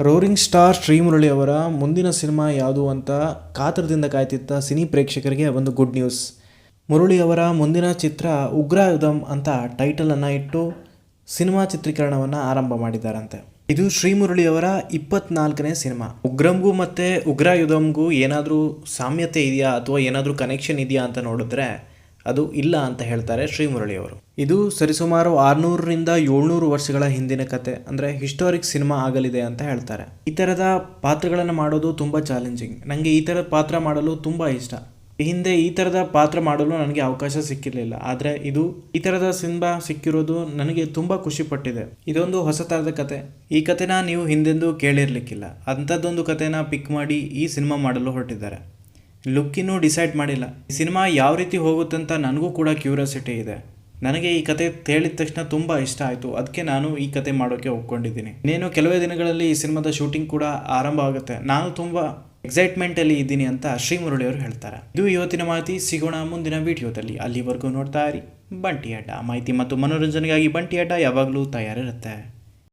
Roaring star Srimurali ಅವರ ಮುಂದಿನ cinema ಯಾವುದು ಅಂತ ಕಾತರದಿಂದ ಕಾಯ್ತಿದ್ದ ಸಿನಿ ಪ್ರೇಕ್ಷಕರಿಗೆ ಒಂದು ಗುಡ್ ನ್ಯೂಸ್ ಮುರಳಿ ಅವರ ಮುಂದಿನ ಚಿತ್ರ ಉಗ್ರಯುಧಂ ಅಂತ ಟೈಟಲನ್ನು ಇಟ್ಟು ಸಿನಿಮಾ ಚಿತ್ರೀಕರಣವನ್ನು ಆರಂಭ ಮಾಡಿದ್ದಾರಂತೆ. ಇದು ಶ್ರೀಮುರಳಿ ಅವರ ಇಪ್ಪತ್ನಾಲ್ಕನೇ ಸಿನಿಮಾ. ಉಗ್ರಂಗೂ ಮತ್ತು ಉಗ್ರಯುಧಂಗೂ ಏನಾದರೂ ಸಾಮ್ಯತೆ ಇದೆಯಾ ಅಥವಾ ಏನಾದರೂ ಕನೆಕ್ಷನ್ ಇದೆಯಾ ಅಂತ ನೋಡಿದ್ರೆ ಅದು ಇಲ್ಲ ಅಂತ ಹೇಳ್ತಾರೆ ಶ್ರೀಮುರಳಿಯವರು. ಇದು ಸರಿಸುಮಾರು ಆರುನೂರರಿಂದ ಏಳ್ನೂರು ವರ್ಷಗಳ ಹಿಂದಿನ ಕತೆ, ಅಂದರೆ ಹಿಸ್ಟೋರಿಕ್ ಸಿನಿಮಾ ಆಗಲಿದೆ ಅಂತ ಹೇಳ್ತಾರೆ. ಈ ಥರದ ಪಾತ್ರಗಳನ್ನು ಮಾಡೋದು ತುಂಬ ಚಾಲೆಂಜಿಂಗ್ ನನಗೆ ಈ ಥರದ ಪಾತ್ರ ಮಾಡಲು ತುಂಬ ಇಷ್ಟ. ಹಿಂದೆ ಈ ಥರದ ಪಾತ್ರ ಮಾಡಲು ನನಗೆ ಅವಕಾಶ ಸಿಕ್ಕಿರಲಿಲ್ಲ. ಆದರೆ ಇದು ಈ ಥರದ ಸಿನಿಮಾ ಸಿಕ್ಕಿರೋದು ನನಗೆ ತುಂಬ ಖುಷಿ ಪಟ್ಟಿದೆ. ಇದೊಂದು ಹೊಸ ಥರದ ಕತೆ. ಈ ಕತೆನ ನೀವು ಹಿಂದೆಂದೂ ಕೇಳಿರಲಿಕ್ಕಿಲ್ಲ. ಅಂಥದ್ದೊಂದು ಕತೆನ ಪಿಕ್ ಮಾಡಿ ಈ ಸಿನಿಮಾ ಮಾಡಲು ಹೊರಟಿದ್ದಾರೆ. ಲುಕ್ ಇನ್ನೂ ಡಿಸೈಡ್ ಮಾಡಿಲ್ಲ. ಈ ಸಿನಿಮಾ ಯಾವ ರೀತಿ ಹೋಗುತ್ತೆ ಅಂತ ನನಗೂ ಕೂಡ ಕ್ಯೂರಿಯಾಸಿಟಿ ಇದೆ. ನನಗೆ ಈ ಕತೆ ಹೇಳಿದ ತಕ್ಷಣ ತುಂಬ ಇಷ್ಟ ಆಯಿತು. ಅದಕ್ಕೆ ನಾನು ಈ ಕತೆ ಮಾಡೋಕ್ಕೆ ಒಪ್ಕೊಂಡಿದ್ದೀನಿ. ಇನ್ನೇನು ಕೆಲವೇ ದಿನಗಳಲ್ಲಿ ಈ ಸಿನಿಮಾದ ಶೂಟಿಂಗ್ ಕೂಡ ಆರಂಭ ಆಗುತ್ತೆ. ನಾನು ತುಂಬ ಎಕ್ಸೈಟ್ಮೆಂಟಲ್ಲಿ ಇದ್ದೀನಿ ಅಂತ ಶ್ರೀಮುರುಳಿ ಅವರು ಹೇಳ್ತಾರೆ. ಇದು ಇವತ್ತಿನ ಮಾಹಿತಿ. ಸಿಗೋಣ ಮುಂದಿನ ವಿಡಿಯೋದಲ್ಲಿ. ಅಲ್ಲಿವರೆಗೂ ನೋಡ್ತಾ ಇರಿ. ಬಂಟಿ ಅಡ್ಡ. ಮಾಹಿತಿ ಮತ್ತು ಮನೋರಂಜನೆಗಾಗಿ ಬಂಟಿ ಅಡ್ಡ ಯಾವಾಗಲೂ ತಯಾರಿರುತ್ತೆ.